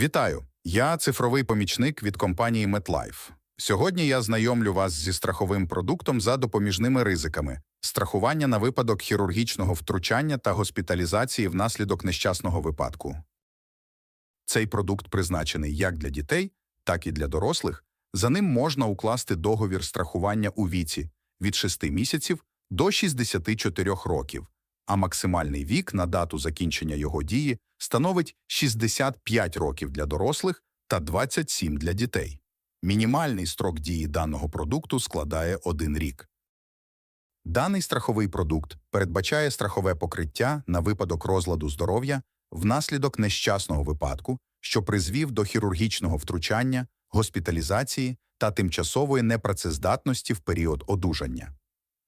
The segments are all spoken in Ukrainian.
Вітаю! Я цифровий помічник від компанії MetLife. Сьогодні я знайомлю вас зі страховим продуктом за допоміжними ризиками, страхування на випадок хірургічного втручання та госпіталізації внаслідок нещасного випадку. Цей продукт призначений як для дітей, так і для дорослих. За ним можна укласти договір страхування у віці від 6 місяців до 64 років, а максимальний вік на дату закінчення його дії становить 65 років для дорослих та 27 для дітей. Мінімальний строк дії даного продукту складає один рік. Даний страховий продукт передбачає страхове покриття на випадок розладу здоров'я внаслідок нещасного випадку, що призвів до хірургічного втручання, госпіталізації та тимчасової непрацездатності в період одужання.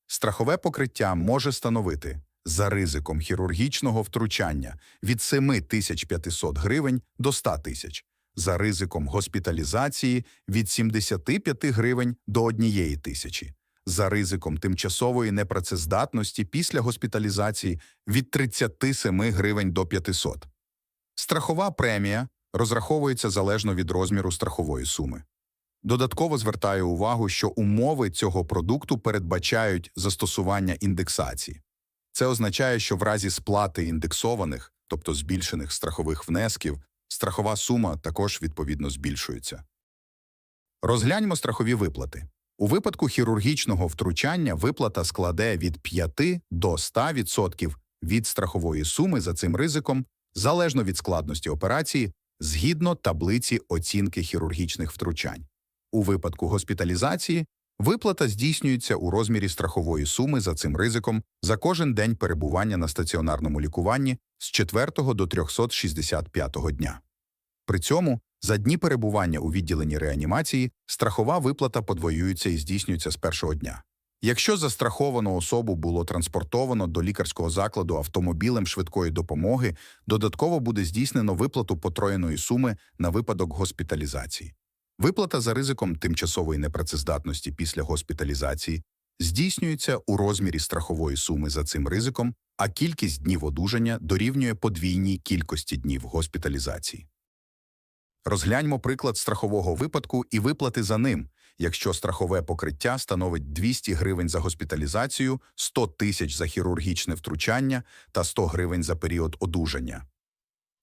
Страхове покриття може становити за ризиком хірургічного втручання від 7500 гривень до 100 тисяч, за ризиком госпіталізації від 75 гривень до 1 тисячі, за ризиком тимчасової непрацездатності після госпіталізації від 37 гривень до 500. Страхова премія розраховується залежно від розміру страхової суми. Додатково звертаю увагу, що умови цього продукту передбачають застосування індексації. Це означає, що в разі сплати індексованих, тобто збільшених страхових внесків, страхова сума також відповідно збільшується. Розгляньмо страхові виплати. У випадку хірургічного втручання виплата складе від 5 до 100% від страхової суми за цим ризиком, залежно від складності операції, згідно таблиці оцінки хірургічних втручань. У випадку госпіталізації виплата здійснюється у розмірі страхової суми за цим ризиком за кожен день перебування на стаціонарному лікуванні з 4 до 365 дня. При цьому за дні перебування у відділенні реанімації страхова виплата подвоюється і здійснюється з першого дня. Якщо застраховану особу було транспортовано до лікарського закладу автомобілем швидкої допомоги, додатково буде здійснено виплату потроєної суми на випадок госпіталізації. Виплата за ризиком тимчасової непрацездатності після госпіталізації здійснюється у розмірі страхової суми за цим ризиком, а кількість днів одужання дорівнює подвійній кількості днів госпіталізації. Розгляньмо приклад страхового випадку і виплати за ним, якщо страхове покриття становить 200 гривень за госпіталізацію, 100 тисяч за хірургічне втручання та 100 гривень за період одужання.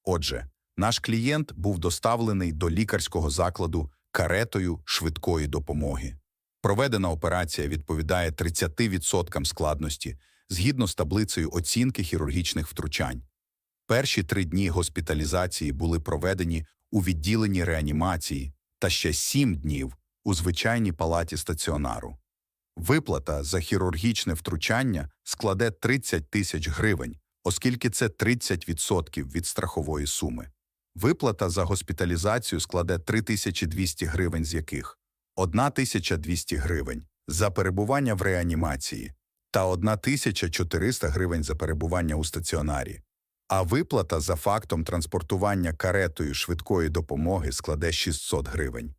Отже, наш клієнт був доставлений до лікарського закладу каретою швидкої допомоги. Проведена операція відповідає 30% складності згідно з таблицею оцінки хірургічних втручань. Перші три дні госпіталізації були проведені у відділенні реанімації та ще сім днів у звичайній палаті стаціонару. Виплата за хірургічне втручання складе 30 тисяч гривень, оскільки це 30% від страхової суми. Виплата за госпіталізацію складе 3200 гривень, з яких 1200 гривень за перебування в реанімації та 1400 гривень за перебування у стаціонарі. А виплата за фактом транспортування каретою швидкої допомоги складе 600 гривень.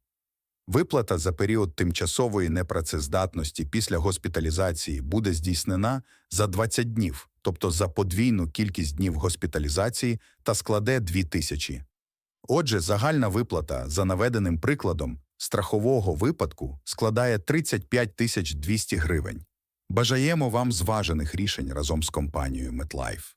Виплата за період тимчасової непрацездатності після госпіталізації буде здійснена за 20 днів, тобто за подвійну кількість днів госпіталізації та складе 2000. Отже, загальна виплата за наведеним прикладом страхового випадку складає 35 200 гривень. Бажаємо вам зважених рішень разом з компанією MetLife.